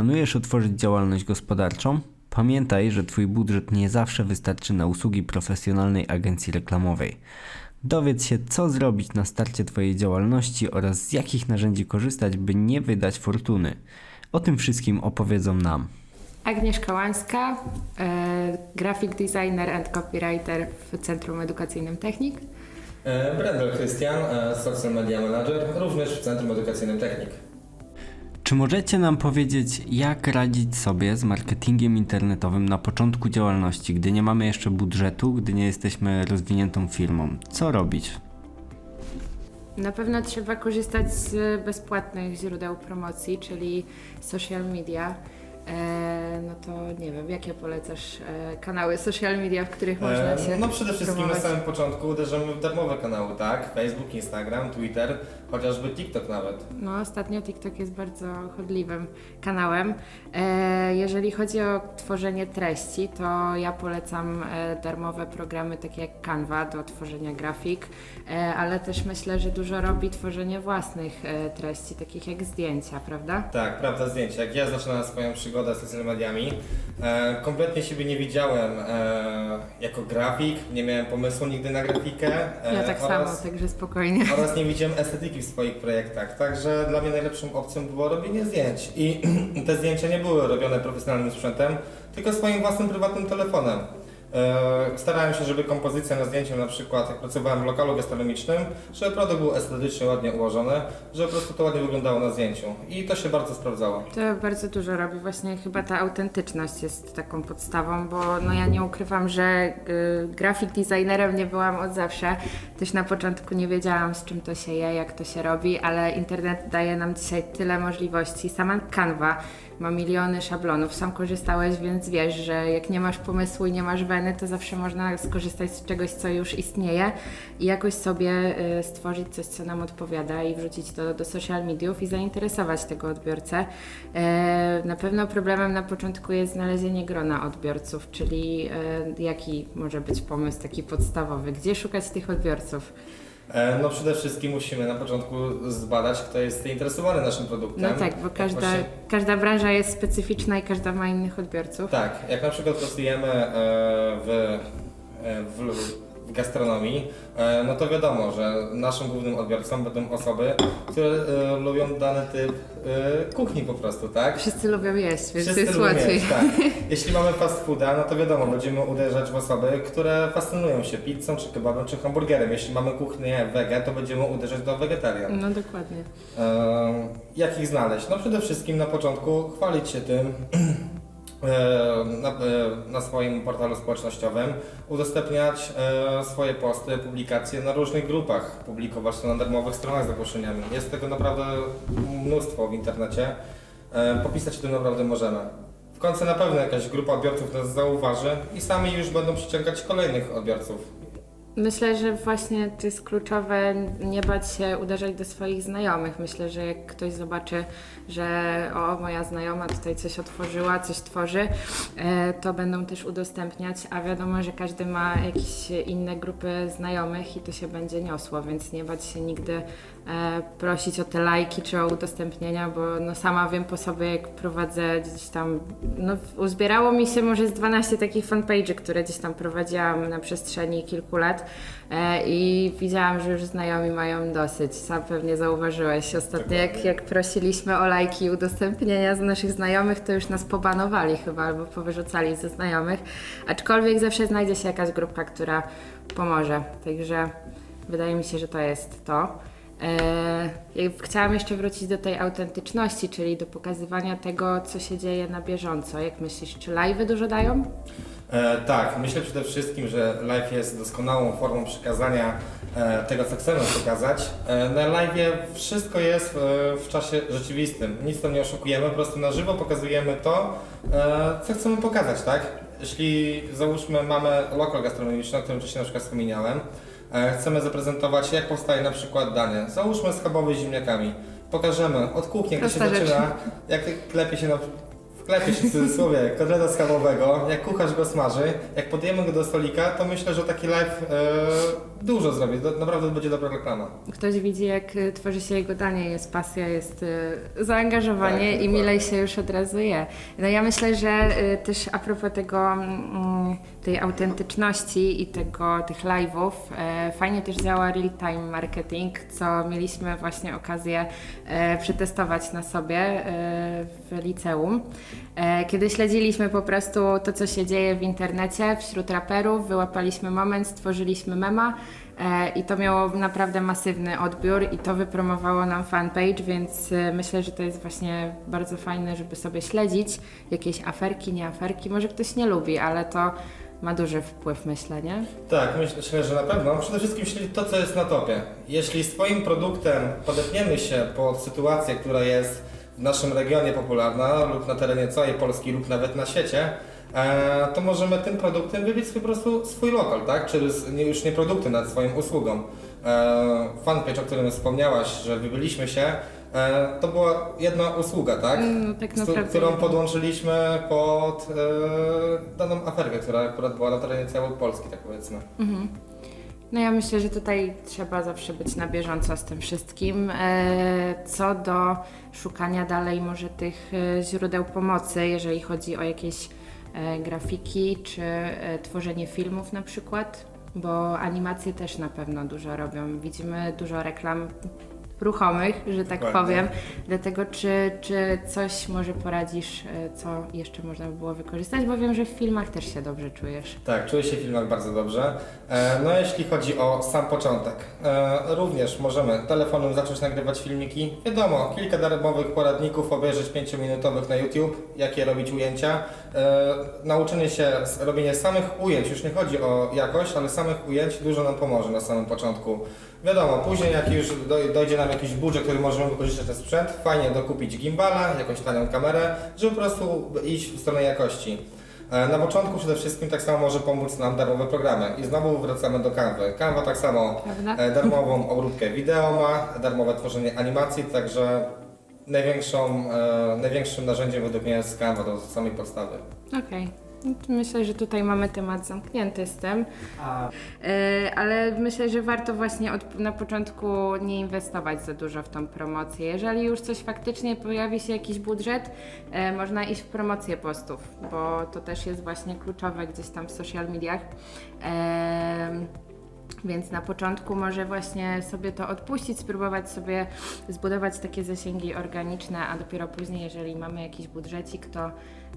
Planujesz otworzyć działalność gospodarczą? Pamiętaj, że Twój budżet nie zawsze wystarczy na usługi profesjonalnej agencji reklamowej. Dowiedz się, co zrobić na starcie Twojej działalności oraz z jakich narzędzi korzystać, by nie wydać fortuny. O tym wszystkim opowiedzą nam. Agnieszka Łańska, e, graphic designer and copywriter w Centrum Edukacyjnym Technik. E, Brendel Krystian, e, social media manager, również w Centrum Edukacyjnym Technik. Czy możecie nam powiedzieć, jak radzić sobie z marketingiem internetowym na początku działalności, gdy nie mamy jeszcze budżetu, gdy nie jesteśmy rozwiniętą firmą? Co robić? Na pewno trzeba korzystać z bezpłatnych źródeł promocji, czyli social media. E, no to nie wiem, jakie polecasz e, kanały social media, w których można się E, No przede wszystkim promować? na samym początku uderzamy w darmowe kanały, tak? Facebook, Instagram, Twitter, chociażby TikTok nawet. No, ostatnio TikTok jest bardzo chodliwym kanałem. E, jeżeli chodzi o tworzenie treści, to ja polecam e, darmowe programy takie jak Canva do tworzenia grafik, e, ale też myślę, że dużo robi tworzenie własnych e, treści, takich jak zdjęcia, prawda? Tak, prawda, zdjęcia. Jak ja zaczynałem swoją przygodę z social mediami, e, kompletnie siebie nie widziałem e, jako grafik, nie miałem pomysłu nigdy na grafikę. e, Ja tak oraz, samo, także spokojnie. Oraz nie widziałem estetyki w swoich projektach, także dla mnie najlepszą opcją było robienie zdjęć. I te zdjęcia nie były robione profesjonalnym sprzętem, tylko swoim własnym prywatnym telefonem. E, Starałem się, żeby kompozycja na zdjęciu, na przykład jak pracowałem w lokalu gastronomicznym, żeby produkt był estetycznie ładnie ułożony, żeby po prostu to ładnie wyglądało na zdjęciu. I to się bardzo sprawdzało. To bardzo dużo robi. Właśnie chyba ta autentyczność jest taką podstawą, bo no ja nie ukrywam, że y, grafik designerem nie byłam od zawsze. Też na początku nie wiedziałam, z czym to się je, jak to się robi, ale internet daje nam dzisiaj tyle możliwości. Sama Canva ma miliony szablonów. Sam korzystałeś, więc wiesz, że jak nie masz pomysłu i nie masz to zawsze można skorzystać z czegoś, co już istnieje i jakoś sobie y, stworzyć coś, co nam odpowiada i wrzucić to do social mediów i zainteresować tego odbiorcę. E, Na pewno problemem na początku jest znalezienie grona odbiorców, czyli e, jaki może być pomysł taki podstawowy, gdzie szukać tych odbiorców. E, No przede wszystkim musimy na początku zbadać, kto jest zainteresowany naszym produktem. No tak, bo każda, właśnie- każda branża jest specyficzna i każda ma innych odbiorców. Tak, jak na przykład pracujemy e, w, e, w, w gastronomii, e, no to wiadomo, że naszym głównym odbiorcą będą osoby, które e, lubią dany typ e, kuchni po prostu, tak? Wszyscy lubią jeść, więc Wszyscy jest lubią łatwiej. jeść, tak. Jeśli mamy fast fooda, no to wiadomo, będziemy uderzać w osoby, które fascynują się pizzą, czy kebabem, czy hamburgerem. Jeśli mamy kuchnię wege, to będziemy uderzać do wegetarian. No dokładnie. E, jak ich znaleźć? No przede wszystkim na początku chwalić się tym na, e, na swoim portalu społecznościowym, udostępniać e, swoje posty, publikacje na różnych grupach, publikować to na darmowych stronach z ogłoszeniami. Jest tego naprawdę mnóstwo w internecie. E, Popisać tym naprawdę możemy. W końcu na pewno jakaś grupa odbiorców nas zauważy i sami już będą przyciągać kolejnych odbiorców. Myślę, że właśnie to jest kluczowe nie bać się uderzać do swoich znajomych. Myślę, że jak ktoś zobaczy, że o, moja znajoma tutaj coś otworzyła, coś tworzy, e, to będą też udostępniać, a wiadomo, że każdy ma jakieś inne grupy znajomych i to się będzie niosło, więc nie bać się nigdy prosić o te lajki czy o udostępnienia, bo no sama wiem po sobie, jak prowadzę gdzieś tam, no uzbierało mi się może z 12 takich fanpage'y, które gdzieś tam prowadziłam na przestrzeni kilku lat e, i widziałam, że już znajomi mają dosyć. Sam pewnie zauważyłeś ostatnio, jak, jak prosiliśmy o lajki i udostępnienia z naszych znajomych, to już nas pobanowali chyba albo powyrzucali ze znajomych, aczkolwiek zawsze znajdzie się jakaś grupka, która pomoże, także wydaje mi się, że to jest to. E, Chciałam jeszcze wrócić do tej autentyczności, czyli do pokazywania tego, co się dzieje na bieżąco. Jak myślisz, czy live'y dużo dają? E, tak, myślę przede wszystkim, że live jest doskonałą formą przekazania e, tego, co chcemy pokazać. E, na live wszystko jest e, w czasie rzeczywistym. Nic tam nie oszukujemy, po prostu na żywo pokazujemy to, e, co chcemy pokazać, tak? Jeśli załóżmy mamy lokal gastronomiczny, o którym wcześniej na przykład wspomniałem, chcemy zaprezentować, jak powstaje na przykład danie. Załóżmy schabowy z ziemniakami. Pokażemy od kuchni, jak to się Prosta rzecz. zaczyna, jak klepie się na w klepie się w cudzysłowie kotleta schabowego, jak kucharz go smaży, jak podjemy go do stolika, to myślę, że taki live e, dużo zrobi. Do, naprawdę będzie dobra reklama. Ktoś widzi, jak y, tworzy się jego danie, jest pasja, jest y, zaangażowanie Tak, i dokładnie. milej się już od razu je. No ja myślę, że y, też a propos tego, mm, tej autentyczności i tego, tych live'ów, e, fajnie też działa real-time marketing, co mieliśmy właśnie okazję e, przetestować na sobie e, w liceum. E, Kiedy śledziliśmy po prostu to, co się dzieje w internecie wśród raperów, wyłapaliśmy moment, stworzyliśmy mema e, i to miało naprawdę masywny odbiór i to wypromowało nam fanpage, więc e, myślę, że to jest właśnie bardzo fajne, żeby sobie śledzić jakieś aferki, nie aferki. Może ktoś nie lubi, ale to ma duży wpływ, myślę, nie? Tak, myślę, że na pewno. Przede wszystkim śledzi to, co jest na topie. Jeśli swoim produktem podepniemy się pod sytuację, która jest w naszym regionie popularna lub na terenie całej Polski lub nawet na świecie, e, to możemy tym produktem wybić po prostu swój lokal, tak? Czyli z- nie, już nie produktem nad swoją usługą. E, fanpage, o którym wspomniałaś, że wybyliśmy się, e, to była jedna usługa, tak? No, tak Z- naprawdę. którą podłączyliśmy pod e, daną aferkę, która akurat była na terenie całej Polski, tak powiedzmy. Mhm. No ja myślę, że tutaj trzeba zawsze być na bieżąco z tym wszystkim. E, Co do szukania dalej może tych e, źródeł pomocy, jeżeli chodzi o jakieś e, grafiki czy tworzenie filmów na przykład, bo animacje też na pewno dużo robią. Widzimy dużo reklam ruchomych, że tak Dokładnie. powiem. Dlatego czy, czy coś może poradzisz, e, co jeszcze można by było wykorzystać, bo wiem, że w filmach też się dobrze czujesz. Tak, czuję się w filmach bardzo dobrze. E, No jeśli chodzi o sam początek, e, również możemy telefonem zacząć nagrywać filmiki. Wiadomo, kilka darmowych poradników, obejrzeć 5-minutowych na YouTube, jakie robić ujęcia. Nauczenie się robienia samych ujęć, już nie chodzi o jakość, ale samych ujęć dużo nam pomoże na samym początku. Wiadomo, później jak już doj- dojdzie nam jakiś budżet, który możemy wykorzystać na sprzęt, fajnie dokupić gimbala, jakąś tanią kamerę, żeby po prostu iść w stronę jakości. E, Na początku przede wszystkim tak samo może pomóc nam darmowe programy. I znowu wracamy do Canvy. Canva tak samo Prawda? e, darmową obróbkę wideo ma, darmowe tworzenie animacji, także największą, e, największym narzędziem według mnie jest Canva do samej podstawy. Okej. No Myślę, że tutaj mamy temat zamknięty z tym, E, ale myślę, że warto właśnie od, na początku nie inwestować za dużo w tą promocję. Jeżeli już coś faktycznie pojawi się jakiś budżet, e, można iść w promocję postów, bo to też jest właśnie kluczowe gdzieś tam w social mediach. Em, więc na początku może właśnie sobie to odpuścić, spróbować sobie zbudować takie zasięgi organiczne, a dopiero później, jeżeli mamy jakiś budżecik, to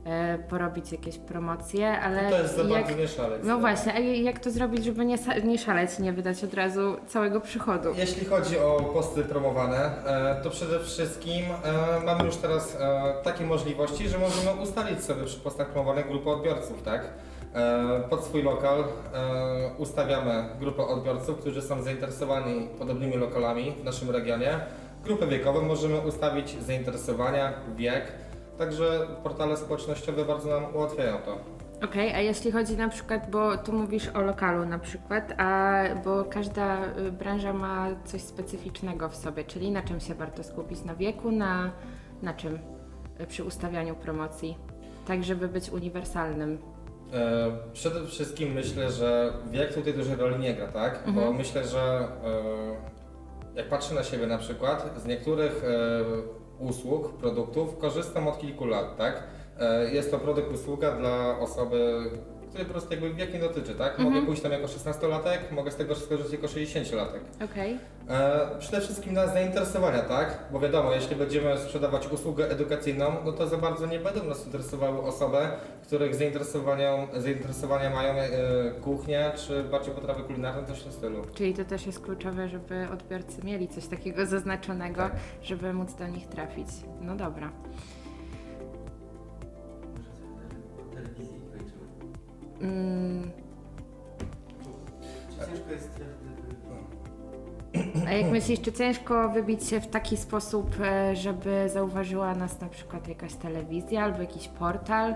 e, porobić jakieś promocje, ale to jest za bardzo nie szaleć. no właśnie, a jak to zrobić, żeby nie, sa- nie szaleć, nie wydać od razu całego przychodu? Jeśli chodzi o posty promowane, e, to przede wszystkim e, mamy już teraz e, takie możliwości, że możemy ustalić sobie przy postach promowanych grupę odbiorców, tak? E, Pod swój lokal e, ustawiamy grupę odbiorców, którzy są zainteresowani podobnymi lokalami w naszym regionie. Grupę wiekową możemy ustawić, zainteresowania, wiek. Także portale społecznościowe bardzo nam ułatwiają to. Okej, a jeśli chodzi na przykład, bo tu mówisz o lokalu na przykład, a bo każda y, branża ma coś specyficznego w sobie, czyli na czym się warto skupić? Na wieku, na, na czym y, przy ustawianiu promocji? Tak, żeby być uniwersalnym. E, Przede wszystkim myślę, że wiek tutaj dużej roli nie gra, tak? Bo Mhm. myślę, że e, jak patrzę na siebie na przykład, z niektórych e, usług, produktów korzystam od kilku lat, tak? E, Jest to produkt, usługa dla osoby, której po prostu jakby wiek nie dotyczy, tak? Mogę Mhm. pójść tam jako 16-latek, mogę z tego skorzystać jako 60-latek. Okej. E, Przede wszystkim na zainteresowania, tak? Bo wiadomo, jeśli będziemy sprzedawać usługę edukacyjną, no to za bardzo nie będą nas interesowały osoby, których zainteresowania, zainteresowania mają e, kuchnię, czy bardziej potrawy kulinarne, coś w tym stylu. Czyli to też jest kluczowe, żeby odbiorcy mieli coś takiego zaznaczonego, Tak. żeby móc do nich trafić. No dobra. Mm, ciężko jest trafić do A jak myślisz, czy ciężko wybić się w taki sposób, e, żeby zauważyła nas na przykład jakaś telewizja albo jakiś portal?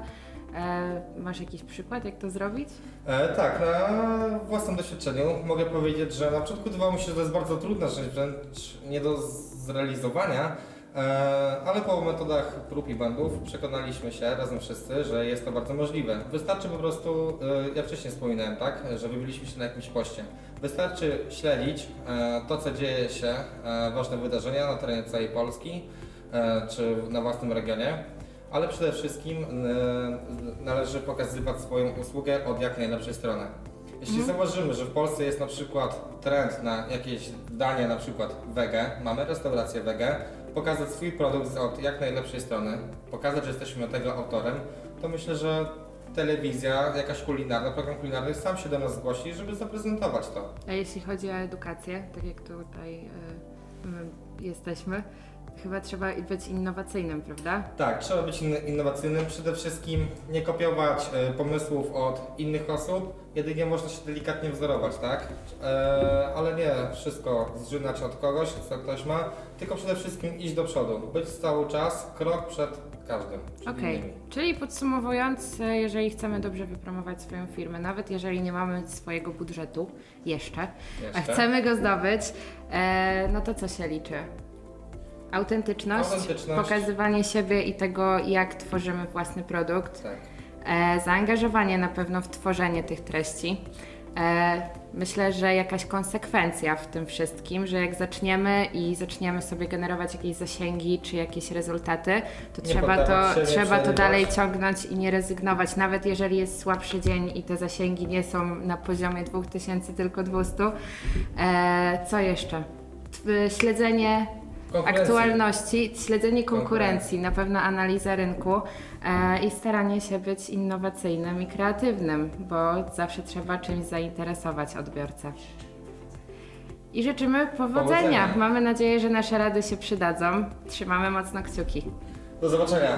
E, Masz jakiś przykład, jak to zrobić? E, tak, na własnym doświadczeniu mogę powiedzieć, że na początku wydawało mi się, że to jest bardzo trudna rzecz, wręcz nie do zrealizowania, Ale po metodach prób i błędów przekonaliśmy się razem wszyscy, że jest to bardzo możliwe. Wystarczy po prostu, e, jak wcześniej wspominałem, tak, że wybiliśmy się na jakimś poście. Wystarczy śledzić e, to, co dzieje się, e, ważne wydarzenia na terenie całej Polski e, czy na własnym regionie, ale przede wszystkim e, należy pokazywać swoją usługę od jak najlepszej strony. Jeśli zauważymy, że w Polsce jest na przykład trend na jakieś danie, na przykład wege, mamy restaurację wege, pokazać swój produkt od jak najlepszej strony, pokazać, że jesteśmy tego autorem, to myślę, że telewizja, jakaś kulinarna, program kulinarny sam się do nas zgłosi, żeby zaprezentować to. A jeśli chodzi o edukację, tak jak tutaj my jesteśmy, chyba trzeba być innowacyjnym, prawda? Tak, trzeba być innowacyjnym, przede wszystkim nie kopiować e, pomysłów od innych osób, jedynie można się delikatnie wzorować, tak? E, ale nie wszystko zżynać od kogoś, co ktoś ma, tylko przede wszystkim iść do przodu, być cały czas krok przed każdym. przed Okej, innymi. czyli podsumowując, e, jeżeli chcemy dobrze wypromować swoją firmę, nawet jeżeli nie mamy swojego budżetu jeszcze, a Jeszcze. chcemy go zdobyć, e, no to co się liczy? Autentyczność, Autentyczność. pokazywanie siebie i tego, jak tworzymy własny produkt, Tak. e, zaangażowanie na pewno w tworzenie tych treści. E, myślę, że jakaś konsekwencja w tym wszystkim, że jak zaczniemy i zaczniemy sobie generować jakieś zasięgi czy jakieś rezultaty, to Nie trzeba poddawać to, się, trzeba to przerywać. dalej ciągnąć i nie rezygnować, nawet jeżeli jest słabszy dzień i te zasięgi nie są na poziomie 2000, tylko 200. E, co jeszcze? T- Śledzenie Konkurencji. aktualności, śledzenie konkurencji, na pewno analiza rynku e, i staranie się być innowacyjnym i kreatywnym, bo zawsze trzeba czymś zainteresować odbiorcę. I życzymy powodzenia. Powodzenia. Mamy nadzieję, że nasze rady się przydadzą. Trzymamy mocno kciuki. Do zobaczenia.